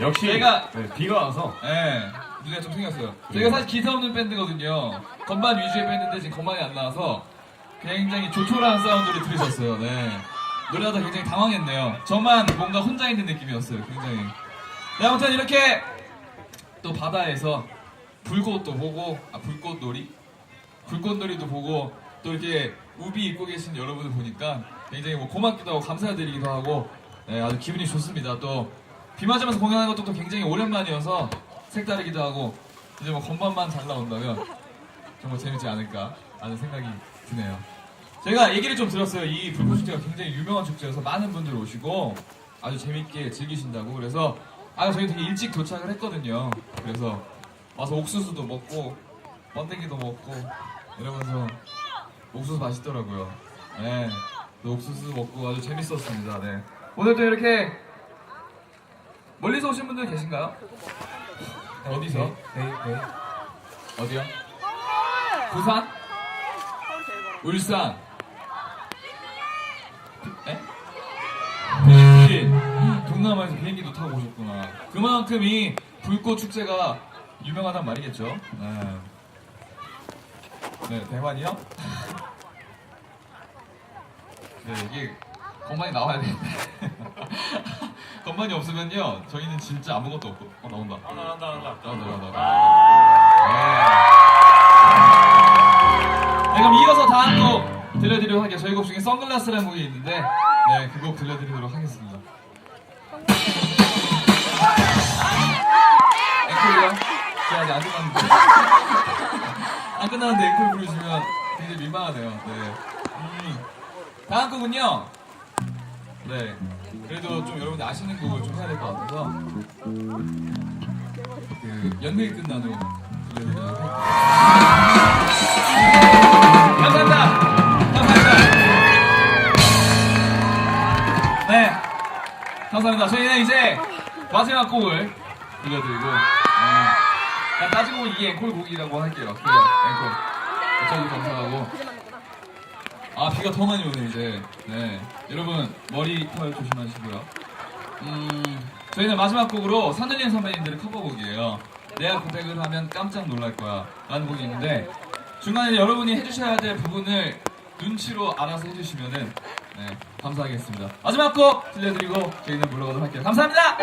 역시 제가- 네, 비가 와서 예, 눈에 좀 생겼어요. 저희가 사실 기사 없는 밴드거든요. 건반 위주의 밴드인데 지금 건반이 안 나와서 굉장히 조촐한 사운드를 들으셨어요. 네. 노래하다 굉장히 당황했네요. 저만 뭔가 혼자 있는 느낌이었어요. 굉장히. 네, 아무튼 이렇게 또 바다에서 불꽃도 보고, 아, 불꽃놀이? 불꽃놀이도 보고, 또 이렇게 우비 입고 계신 여러분을 보니까 굉장히 뭐 고맙기도 하고 감사드리기도 하고, 네, 아주 기분이 좋습니다. 또, 비 맞으면서 공연하는 것도 또 굉장히 오랜만이어서 색다르기도 하고, 이제 뭐 건반만 잘 나온다면 정말 재밌지 않을까 하는 생각이 드네요. 제가 얘기를 좀 들었어요. 이 불꽃 축제가 굉장히 유명한 축제여서 많은 분들 오시고 아주 재밌게 즐기신다고. 그래서 아 저희 되게 일찍 도착을 했거든요. 그래서 와서 옥수수도 먹고 번데기도 먹고 이러면서 옥수수 맛있더라고요. 네, 또 옥수수 먹고 아주 재밌었습니다. 네. 오늘도 이렇게 멀리서 오신 분들 계신가요? 어디서? 네, 네. 어디요? 부산? 울산? 에? 비행기 동남아에서 비행기도 타고 오셨구나 그만큼 이 불꽃 축제가 유명하단 말이겠죠 네, 네 대만이요? 네 이게 건반이 나와야 되는데 건반이 없으면요 저희는 진짜 아무것도 없고 어 나온다 아, 나온다 나온다 나온다 나온다 네. 네, 그럼 이어서 다음 곡 들려드리도록 할게요. 저희 곡 중에 선글라스라는 곡이 있는데, 네, 그 곡 들려드리도록 하겠습니다. 앵콜이요? 제가 아직 안 끝났는데. 안 끝났는데 앵콜 부르시면 굉장히 민망하네요. 네. 음, 다음 곡은요. 네. 그래도 좀 여러분들 아시는 곡을 좀 해야 될 것 같아서. 그, 연극이 끝난 후. 감사합니다. 감사합니다. 네. 감사합니다. 저희는 이제 마지막 곡을 들려드리고, 네. 따지고 보면 이게 앵콜 곡이라고 할게요. 그래요, 앵콜. 저도 감사하고. 아, 비가 더 많이 오네, 이제. 네. 여러분, 머리 털 조심하시고요. 음, 저희는 마지막 곡으로 산들린 선배님들의 커버곡이에요. 내가 고백을 하면 깜짝 놀랄 거야. 라는 곡이 있는데, 중간에 여러분이 해주셔야 될 부분을 눈치로 알아서 해주시면은, 네, 감사하겠습니다. 마지막 곡 들려드리고 저희는 물러가도록 할게요. 감사합니다!